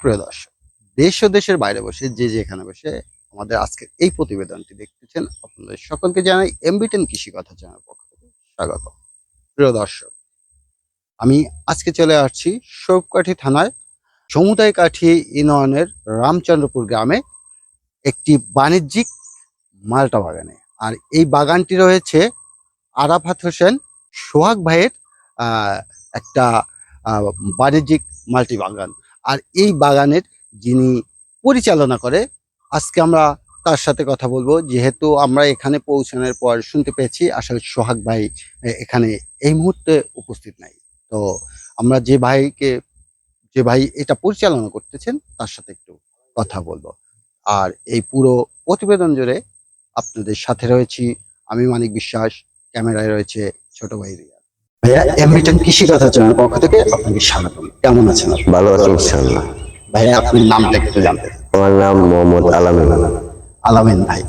সুপ্রিয় দর্শক দেশ ও দেশের বাইরে বসে যে যেখানে বসে আমাদের আজকের এই প্রতিবেদনটি দেখতেছেন, আপনাদের সকলকে জানাই এমবিটেন কৃষি কথা চ্যানেল পক্ষ থেকে স্বাগত। প্রিয় দর্শক, আমি আজকে চলে আসছি সৌকাঠি থানায় সমুদায় কাঠি ইউনিয়নের রামচন্দ্রপুর গ্রামে একটি বাণিজ্যিক মালটা বাগানে। আর এই বাগানটি রয়েছে আরাফাত হোসেন সোহাগ ভাইয়ের একটা বাণিজ্যিক মাল্টি বাগান আর এই বাগানের যিনি পরিচালনা করে, আজকে আমরা তার সাথে কথা বলব। যেহেতু আমরা এখানে পৌঁছানোর পর শুনতে পেয়েছি, আসলে সোহাগ ভাই এখানে এই মুহূর্তে উপস্থিত নাই। তো আমরা যে ভাইকে, যে ভাই এটা পরিচালনা করতেছেন, তার সাথে একটু কথা বলব। আর এই পুরো প্রতিবেদন জুড়ে আপনাদের সাথে রয়েছি। আমি মানিক বিশ্বাস, ক্যামেরায় রয়েছে ছোট ভাই ভাইয়া এমবিটেন কৃষি কথা চ্যানেল পক্ষ থেকে আপনাকে স্বাগতম কেমন আছেন ভালো আছি ইনশাল্লাহ ভাইয়া আপনার নামটা একটু জানতে আমার নাম মোহাম্মদ আলামিন। আলামিন ভাই।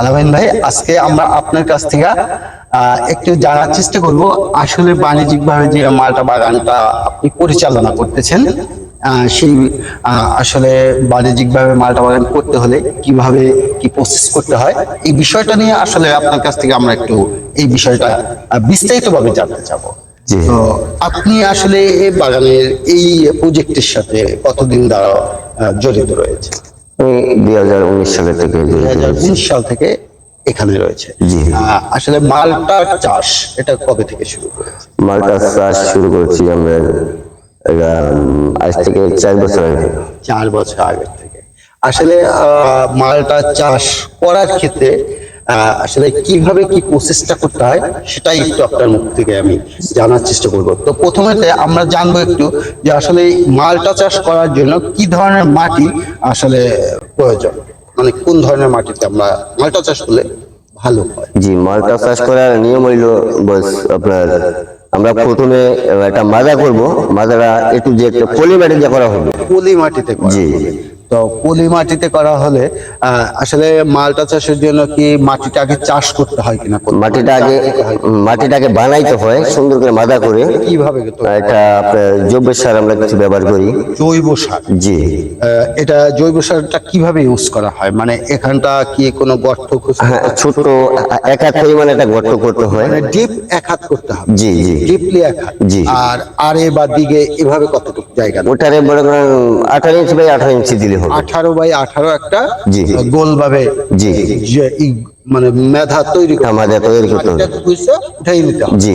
আলামিন ভাই আজকে আমরা আপনার কাছ থেকে একটু জানার চেষ্টা করব আসলে বাণিজ্যিক ভাবে যে মালটা বাগানটা আপনি পরিচালনা করতেছেন সেই আসলে বাণিজ্যিক ভাবে মালটা বাগান করতে হলে কীভাবে কি প্রসেস করতে হয় এই বিষয়টা নিয়ে আসলে আপনার কাছ থেকে আমরা একটু এই বিষয়টা বিস্তারিত ভাবে জানতে চাবো। তো আপনি আসলে এই বাগানের এই প্রজেক্টের সাথে কতদিন দ্বারা জড়িত রয়েছে দুই হাজার উনিশ সালে থেকে দুই হাজার উনিশ সাল থেকে এখানে রয়েছে। আসলে মালটার চাষ এটা কবে থেকে শুরু করেছে মালটা চাষ শুরু করেছি আমরা আজ থেকে চার বছর আগে। চার বছর আগে থেকে। আসলে আহ, মালটা চাষ করার ক্ষেত্রে আসলে কীভাবে কি প্রসেসটা করতে হয় সেটাই একটু আপনার মুখ থেকে আমি জানার চেষ্টা করব। তো প্রথমে আমরা জানব একটু যে আসলে মালটা চাষ করার জন্য কি ধরনের মাটি আসলে প্রয়োজন? মানে কোন ধরনের মাটিতে আমরা মালটা চাষ করলে ভালো হয়? জি মালটা চাষ করার নিয়ম হইল বস আপনার আমরা প্রথমে একটা মাজা করব। মাজারা একটু যে একটা পলি মাটি দিয়ে করা হবে। পলি মাটিতে জি। তো পলি মাটিতে করা হলে আসলে মালটা চাষের জন্য কি মাটিটা আগে চাষ করতে হয় কিনা? মাটিটা আগে মাটিটাকে বানাইতে হয় সুন্দর করে মাদা করে। কীভাবে এটা জৈব সার আমরা কিছু ব্যবহার করি। জৈব সার? জি। এটা জৈব সারটা কীভাবে ইউজ করা হয়? মানে এখানটা কি কোনো গর্ত হ্যাঁ ছোট এক হাত পরিমাণে একটা গর্ত করতে হয়। মানে ডিপ এক হাত করতে হবে। জি জি। ডিপলি এক হাত। জি। আর আরে বা দিকে এভাবে কতটুকু জায়গা? ওটারে মনে করেন আঠারো ইঞ্চি বাই আঠারো ইঞ্চি দিলে হবে। আঠারো বাই আঠারো একটা জি। গোল ভাবে জি। মানে মেধা তৈরি করতে আমাদের তৈরি করতে হবে। উঠাই নিতে জি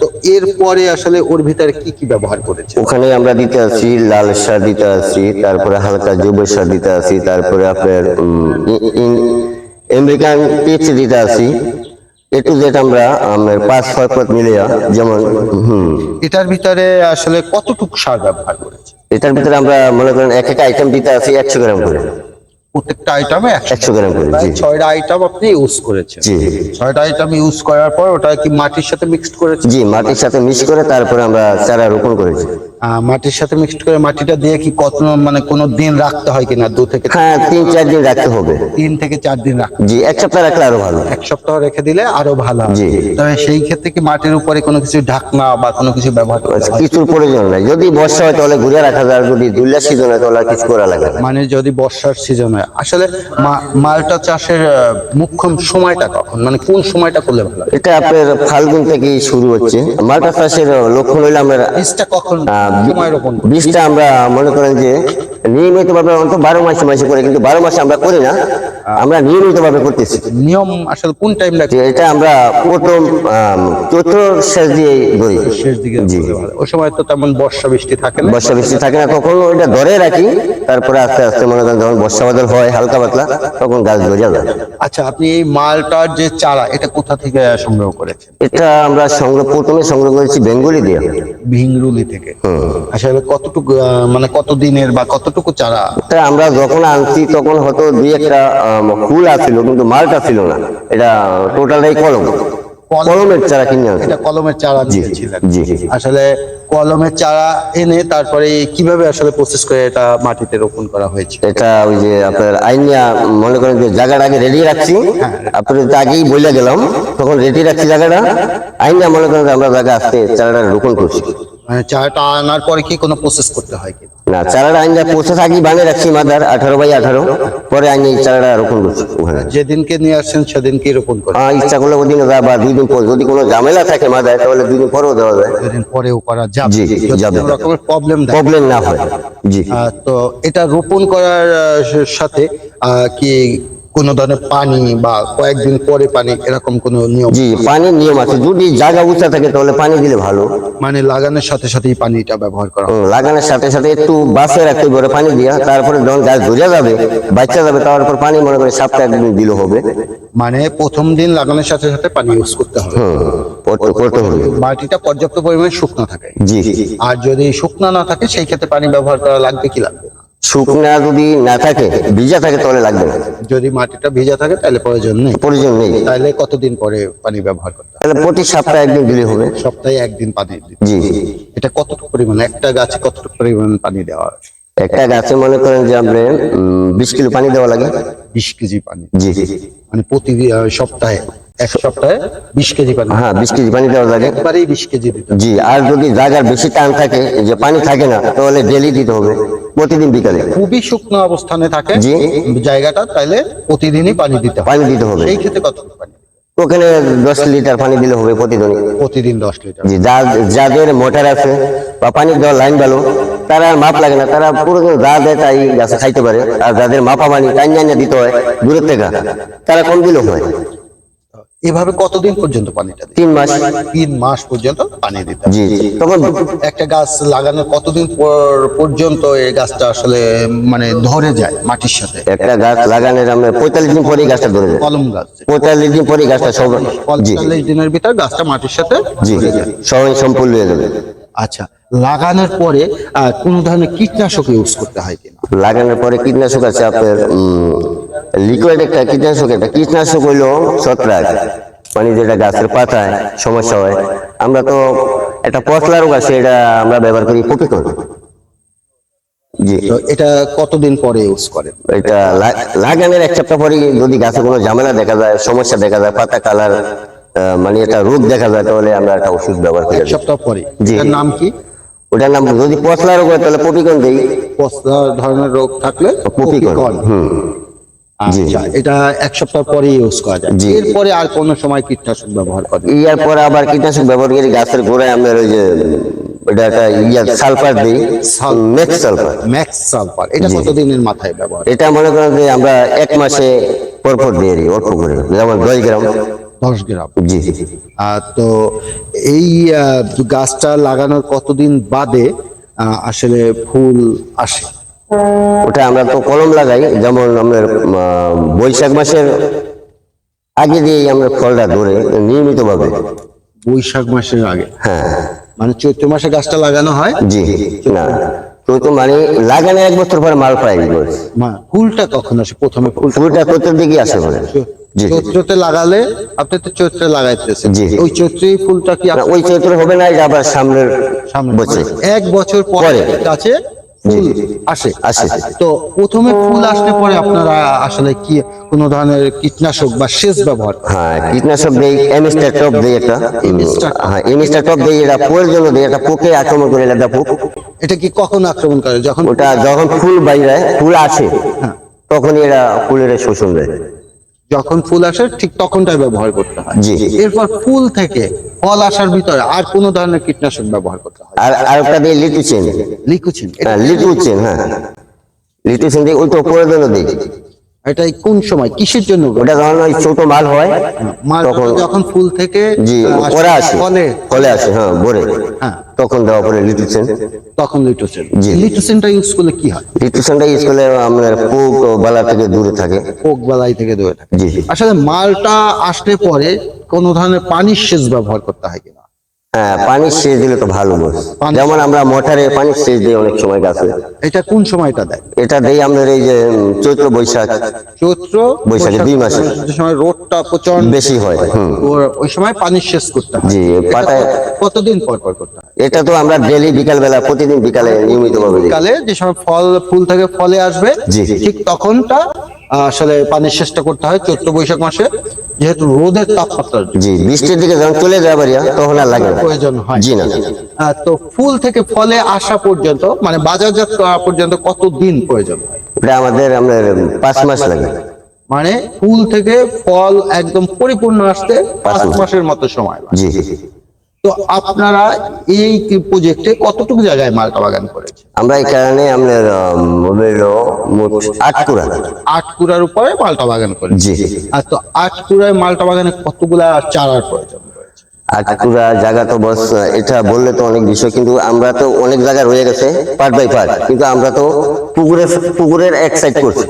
তো এরপরে আসলে ওর ভিতরে কি কি ব্যবহার করেছে? ওখানে আমরা দিতে আছি লাল সার দিতে আছি তারপরে হালকা জৈব সার দিতে আছি তারপরে আপনার আমেরিকান পিচ দিতে আছি। একটু যেটা আমরা আমার পাঁচ ছয় পথ মিলিয়া যেমন হুম। এটার ভিতরে আসলে কতটুকু সার ব্যবহার করেছে? এটার ভিতরে আমরা মনে করেন এক এক আইটেম দিতে আছি একশো গ্রাম করে। প্রত্যেকটা আইটেমে একশো গ্রাম করে জি ছয়টা আইটেম আপনি ইউজ করেছেন। জি ছয়টা আইটেম ইউজ করার পর ওটা কি মাটির সাথে মিক্সড করেছে জি মাটির সাথে মিক্স করে তারপরে আমরা চারা রোপণ করেছি। মাটির সাথে মিক্সড করে মাটিটা দিয়ে কি কত মানে কোনো দিন রাখতে হয় কিনা? দু থেকে হ্যাঁ তিন চার দিন রাখতে হবে। তিন থেকে চার দিন রাখতে জি এক সপ্তাহ রাখলে আরও ভালো। এক সপ্তাহ রেখে দিলে আরও ভালো। জি। তবে সেই ক্ষেত্রে কি মাটির উপরে কোনো কিছু ঢাকনা বা কোনো কিছু ব্যবহার হয়? কিছুর প্রয়োজন নাই। যদি বর্ষা হয় তাহলে ঘুরে রাখা যায় যদি দুল্লা সিজন হয় তাহলে কিছু করা লাগে। মানে যদি বর্ষার সিজন হয় আসলে মালটা চাষের আহ, মুখ্যম সময়টা কখন? মানে কোন সময়টা করলে ভালো এটা আপনার ফাল্গুন থেকে শুরু হচ্ছে। মালটা চাষের লক্ষণ হইলে আমরা বীজটা কখন সময় রোপণ বীজটা আমরা মনে করেন যে নিয়মিত ভাবে অন্তত বারো মাসে মাসে করে কিন্তু বারো মাসে আমরা করি না। আমরা নিয়মিত ভাবে করতেছি। নিয়ম আসলে কোন টাইম লাগে এটা আমরা প্রথম আম, চৈত্র শেষ দিয়ে ধরি শেষ দিকে জি ওই সময় তো তেমন বর্ষা বৃষ্টি থাকে না। বর্ষা বৃষ্টি থাকে না তখন ওইটা ধরে রাখি তারপরে আস্তে আস্তে মনে করেন যখন বর্ষা বাদল হয় হালকা পাতলা তখন গাছ গজা যাবে। আচ্ছা আপনি এই মালটার যে চারা এটা কোথা থেকে সংগ্রহ করেছেন? এটা আমরা সংগ্রহ প্রথমে সংগ্রহ করেছি বেঙ্গলি দিয়ে। ভিংরুলি থেকে। আসলে কতটুকু মানে কতদিনের বা কতটুকু চারা? এটা আমরা যখন আনছি তখন হয়তো দুই একটা ফুল আসছিল কিন্তু মালটা ছিল না। এটা টোটালটাই কলম। কলমের চারা কিনে এটা কলমের চারা আসলে কলমের চারা এনে তারপরে কীভাবে আসলে প্রসেস করে এটা মাটিতে রোপণ করা হয়েছে? এটা ওই যে আপনার আইনিয়া মনে করেন যে জায়গাটা আগে রেডি রাখছি। আপনার তো আগেই বলে গেলাম তখন রেডি রাখছি জায়গাটা। আইনিয়া মনে করেন আমরা জায়গা আসতে চারাটা রোপণ করছি। মানে চারাটা আনার পরে কি কোনো প্রসেস করতে হয় কি? না চারাটা আমি পৌঁছে থাকি বানিয়ে রাখছি মাদার আঠারো বাই আঠারো। পরে আমি এই চারাটা রোপণ করছি ওখানে। যেদিনকে নিয়ে আসছেন সেদিনকে রোপণ করি হ্যাঁ ইচ্ছা করলে ওদিন বা দুই দিন পর যদি কোনো ঝামেলা থাকে মাদার তাহলে দুই দিন পরেও দেওয়া যায়। দুদিন পরেও করা যাবে। জি, যাবে। রকমের প্রবলেম প্রবলেম না হয়। জি। তো এটা রোপণ করার সাথে আহ, কি কোনো ধরনের পানি বা কয়েকদিন পরে পানি এরকম কোনো নিয়ম জি পানির নিয়ম আছে। যদি জায়গা উঁচা থাকে তাহলে পানি দিলে ভালো। মানে লাগানোর সাথে সাথেই পানিটা ব্যবহার করা লাগানোর সাথে সাথে একটু বাসে রাখতে পারে পানি দিয়া তারপরে যখন গাছ ধরে যাবে বাচ্চা যাবে তারপর পানি মনে করে সপ্তাহে একদিন দিলে হবে। মানে প্রথম দিন লাগানোর সাথে সাথে পানি ইউজ করতে হবে। মাটিটা পর্যাপ্ত পরিমাণে শুকনো থাকে। জি। আর যদি শুকনো না থাকে সেই ক্ষেত্রে পানি ব্যবহার করা লাগবে কি লাগবে? শুকনা যদি না থাকে ভিজা থাকে তাহলে লাগবে না। যদি মাটিটা ভেজা থাকে তাহলে প্রয়োজন নেই। প্রয়োজন নেই। তাহলে কতদিন পরে পানি ব্যবহার করতে তাহলে প্রতি সপ্তাহে একদিন দিলে হবে। সপ্তাহে একদিন পানি দিতে জি এটা কতটুকু পরিমাণ? একটা গাছে কতটুকু পরিমাণ পানি দেওয়া হয়? একটা গাছে মনে করেন যে আমরা বিশ কিলো পানি দেওয়া লাগে। বিশ কেজি পানি। জি জি। মানে প্রতি সপ্তাহে এক সপ্তাহে বিশ কেজি পানি। হ্যাঁ বিশ কেজি পানি দেওয়া লাগে। একবারেই বিশ কেজি দিতে জি আর যদি জায়গার বেশি টান থাকে যে পানি থাকে না তাহলে ডেলি দিতে হবে। প্রতিদিন বিকালে। খুবই শুকনো অবস্থানে থাকে। জি। জায়গাটা তাইলে প্রতিদিনই পানি দিতে হবে পানি দিতে হবে। সেই ক্ষেত্রে পানি? ওখানে দশ লিটার পানি দিলে হবে প্রতিদিন প্রতিদিন দশ লিটার। জি যাদের মোটর আছে বা পানি দেওয়ার লাইন ভালো তারা মাপ লাগে না। তারা পুরো যা দেয় তাই গাছে খাইতে পারে। আর যাদের মাপা পানি টাইম জানিয়ে দিতে হয় দূরের থেকে। তারা কম দিলেও হয়। এভাবে কতদিন পর্যন্ত পানিটা তিন মাস। তিন মাস পর্যন্ত পানি দিতে জি তখন একটা গাছ লাগানোর কতদিন পর পর্যন্ত এই গাছটা আসলে মানে ধরে যায় মাটির সাথে? একটা গাছ লাগানোর আমরা পঁয়তাল্লিশ দিন পরেই গাছটা ধরে যায়। কলম গাছ। পঁয়তাল্লিশ দিন পরেই গাছটা সব পঁয়তাল্লিশ দিনের ভিতর গাছটা মাটির সাথে জি সবাই সম্পূর্ণ হয়ে যাবে। আচ্ছা লাগানোর পরে আহ, কোন ধরনের কীটনাশক ইউজ করতে হয় কিনা? লাগানোর পরে কীটনাশক আছে আপনার লিকুইড একটা কীটনাশক একটা কীটনাশক হইল ছত্রাক মানে যেটা গাছের পাতায় সমস্যা হয়। আমরা তো একটা পশলা রোগ আছে এটা আমরা ব্যবহার করি পপিকন জি। তো এটা কতদিন পরে ইউজ করেন? এটা লাগানোর এক সপ্তাহ পরে যদি গাছে কোনো ঝামেলা দেখা যায় সমস্যা দেখা যায় পাতা কালার মানে একটা রোগ দেখা যায় তাহলে আমরা একটা ওষুধ ব্যবহার করি। এক সপ্তাহ পরে? জি। নাম কি? ওটার নাম যদি পশলা রোগ হয় তাহলে পপিকন দিই। পচলা ধরনের রোগ থাকলে পপিকন। হুম। আচ্ছা এটা এক সপ্তাহ পরে ইউজ করা যায়। এরপরে আর কোন সময় কীটনাশক ব্যবহার করেন? ইয়ার পরে আবার কীটনাশক ব্যবহার করি গাছের গোড়ায় আমরা ওই যে একটা ইয়া সালফার দিই। Next sulphur. Max sulphur. এটা কতদিনের মাথায় ব্যবহার? এটা মনে করেন যে আমরা এক মাসে পর পর দিয়ে দিই অল্প করে। যেমন দশ গ্রাম। দশ গ্রাম। জি। তো এই গাছটা লাগানোর কতদিন বাদে আসলে ফুল আসে? ওটা আমরা তো কলম লাগাই যেমন আমাদের বৈশাখ মাসের আগে দিয়ে আমরা ফলটা ধরে নিয়মিত ভাবে বৈশাখ মাসের আগে? হ্যাঁ। মানে চৈত্র মাসে গাছটা লাগানো হয়? জি না। তো মানে লাগানো এক বছর পরে মাল পাই ফুলটা কখন আসে প্রথমে? ফুলটা প্রত্যেক দিকে আসে বলে। চৈত্রতে লাগালে আপনি তো চৈত্রে লাগাইতেছেন। জি। ওই চৈত্রে ফুলটা কি ওই চৈত্র হবে না আবার সামনের সামনে বছর। এক বছর পরে। গাছে আসে আসে। তো প্রথমে ফুল আসলে পরে আপনারা আসলে কি কোন ধরনের কীটনাশক বা সেচ ব্যবহার? হ্যাঁ কীটনাশক দেই এমিস্টার টপ দেই টপ। হ্যাঁ এমিস্টার টপ দেই এটা পোয়ের জন্য দেই এটা পোকে আক্রমণ করে এটা পোক। এটা কি কখন আক্রমণ করে? যখন ওটা যখন ফুল বাইরে ফুল আসে হ্যাঁ। তখনই এরা ফুলের শোষণ দেয়। যখন ফুল আসে ঠিক তখনটাই ব্যবহার করতে হয়। জি। এরপর ফুল থেকে ফল আসার ভিতরে আর কোন ধরনের কীটনাশক ব্যবহার করতে হয় আর আর একটা দিই লিটুচেন লিকুচিন। হ্যাঁ লিটুচেন হ্যাঁ। লিটুচেন ওইটা জন্য দিই এটাই কোন সময়? কিসের জন্য? ওটা যখন ওই ছোট মাল হয় মাল যখন ফুল থেকে জি আসে, ওরা আসে। ফলে ফলে আসে হ্যাঁ ভরে। হ্যাঁ। তখন দেওয়া পরে লিটুচেন তখন লিটোসেন জি। লিটোসেনটা ইউজ করলে কি হয়? লিটুচেনটা ইউজ করলে আপনার পোক বালা থেকে দূরে থাকে। পোক বালাই থেকে দূরে থাকে। জি। আসলে মালটা আসলে পরে কোন ধরনের পানির সেচ ব্যবহার করতে হয় কিনা? হ্যাঁ পানি সেচ দিলে তো ভালো যেমন আমরা মোটরে পানি সেচ দিই অনেক সময় গাছে। এটা কোন সময়টা দেয়? এটা দেই আমাদের এই যে চৈত্র বৈশাখ। চৈত্র বৈশাখে দুই মাসে। যে সময় রোদটা প্রচণ্ড বেশি হয় ওই সময় পানির সেচ করতে হয়। জি পাতায় কতদিন পর পর করতে হয়? এটা তো আমরা ডেলি বিকাল বেলা প্রতিদিন বিকালে নিয়মিত ভাবে দিই। কালে যে সময় ফল ফুল থেকে ফলে আসবে জি। ঠিক তখনটা আসলে পানির চেষ্টা করতে হয় চৈত্র বৈশাখ মাসে যেহেতু রোদের তাপমাত্রার জি বৃষ্টির দিকে যখন চলে যায় বাড়িয়া তখন আর লাগে প্রয়োজন হয়। জি না। তো ফুল থেকে ফলে আসা পর্যন্ত মানে বাজারজাত করা পর্যন্ত কত দিন প্রয়োজন হয়? এটা আমাদের আমাদের পাঁচ মাস লাগে। মানে ফুল থেকে ফল একদম পরিপূর্ণ আসতে পাঁচ মাসের মতো সময় লাগে। জি। তো আপনারা এই প্রজেক্টে কতটুকু জায়গায় মালটা বাগান করেছেন? আমরা এই কারণে আমাদের হলো মোট আট কুড়া। আট কুড়ার উপরে মালটা বাগান করেছেন। জি। আর তো আট কুড়ায় মালটা বাগানে কতগুলা চারার প্রয়োজন জায়গা তো বস এটা বললে তো অনেক বিষয় কিন্তু আমরা তো অনেক জায়গা রয়ে গেছে পার্ট বাই পার্ট কিন্তু আমরা তো পুকুরের পুকুরের এক সাইড করছি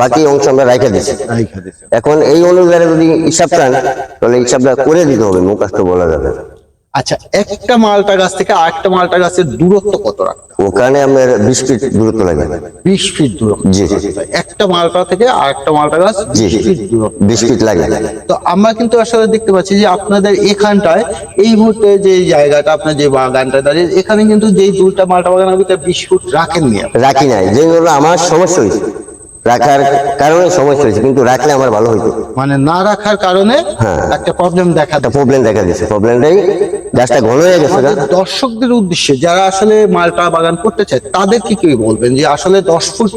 বাকি অংশ আমরা রাইখা দিছেন। এখন এই অনুযায়ী যদি হিসাব চান তাহলে হিসাবটা করে দিতে হবে মুখাস্ত বলা যাবে না। আচ্ছা একটা মালটা গাছ থেকে আরেকটা মালটা গাছের দূরত্ব কত রাখতে ওখানে আমাদের বিশ ফিট দূরত্ব লাগে বিশ ফিট দূরত্ব। জি একটা মালটা থেকে আরেকটা মালটা গাছ জি বিশ ফিট লাগে তো আমরা কিন্তু আসলে দেখতে পাচ্ছি যে আপনাদের এখানটায় এই মুহূর্তে যে জায়গাটা আপনার যে বাগানটা দাঁড়িয়ে এখানে কিন্তু যেই দুলটা মালটা বাগানের ভিতরে বিশ ফুট রাখেননি। রাখি নাই। যেগুলো আমার সমস্যা হয়েছে। রাখার কারণে সমস্যা হয়েছে কিন্তু রাখলে আমার ভালো হইতো। মানে না রাখার কারণে হ্যাঁ। একটা প্রবলেম দেখা একটা দেয় প্রবলেম দেখা দিচ্ছে প্রবলেমটাই গাছটা ঘন হয়ে গেছে দর্শকদের উদ্দেশ্যে যারা আসলে মালটা বাগান করতে চায় তাদেরকে কি বলবেন যে আসলে দশ ফুট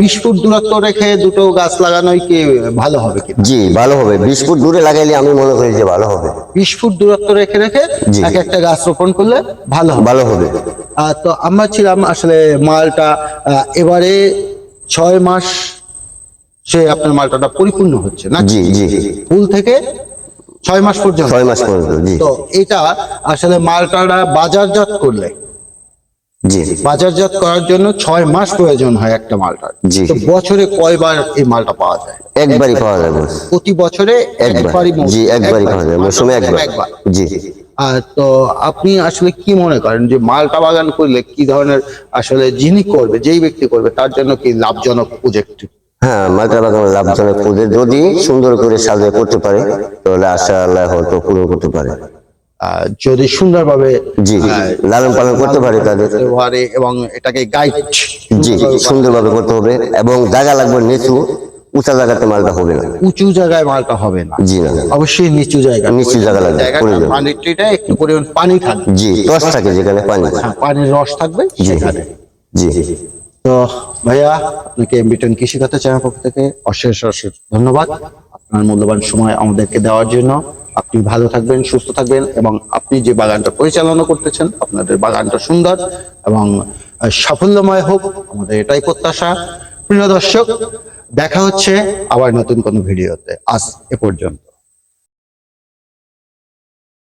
বিশ ফুট দূরত্ব রেখে দুটো গাছ লাগানোই কি ভালো হবে কি? জি ভালো হবে। বিশ ফুট দূরে লাগাইলে আমি মনে করি যে ভালো হবে। বিশ ফুট দূরত্ব রেখে রেখে। এক একটা গাছ রোপণ করলে ভালো ভালো হবে। তো আমরা ছিলাম আসলে মালটা এবারে ছয় মাস সে আপনার মালটাটা পরিপূর্ণ হচ্ছে না? জি জি। ফুল থেকে ছয় মাস পর্যন্ত। ছয় মাস পর্যন্ত জি। তো এটা আসলে মালটাটা বাজারজাত করলে জি। বাজারজাত করার জন্য ছয় মাস প্রয়োজন হয় একটা মালটার। জি। তো বছরে কয়বার এই মালটা পাওয়া যায়? একবারই পাওয়া যাবে প্রতি বছরে একবারই জি একবারই পাওয়া যাবে মৌসুমে একবার। জি। আর তো আপনি আসলে কি মনে করেন যে মালটা বাগান করলে কি ধরনের আসলে যিনি করবে যেই ব্যক্তি করবে তার জন্য কি লাভজনক প্রজেক্ট হ্যাঁ মালটা বাগান লাভজনক পদে যদি সুন্দর করে সাজিয়ে করতে পারে তাহলে আশা আল্লাহ হয়তো পূরণ করতে পারে। যদি সুন্দরভাবে জি আহ, লালন পালন করতে পারে তাদের। এবং এটাকে গাইড জি সুন্দরভাবে করতে হবে এবং জায়গা লাগবে নিচু উঁচা জায়গাতে মালটা হবে না। উঁচু জায়গায় মালটা হবে না। জি না। অবশ্যই নিচু জায়গা নিচু জায়গা লাগবে পানিটা একটু পরিমাণ পানি থাকবে। জি টস থাকে যেখানে পানি হ্যাঁ, পানির রস থাকবে সেখানে। জি। তো ভাইয়া আপনাকে এমবিটন কৃষিগত চ্যানেল পক্ষ থেকে অশেষ অশেষ ধন্যবাদ। আপনার মূল্যবান সময় আমাদেরকে দেওয়ার জন্য আপনি ভালো থাকবেন সুস্থ থাকবেন এবং আপনি যে বাগানটা পরিচালনা করতেছেন আপনাদের বাগানটা সুন্দর এবং সাফল্যময় হোক। আমাদের এটাই প্রত্যাশা। প্রিয় দর্শক দেখা হচ্ছে আবার নতুন কোনো ভিডিওতে। আজ এ পর্যন্ত।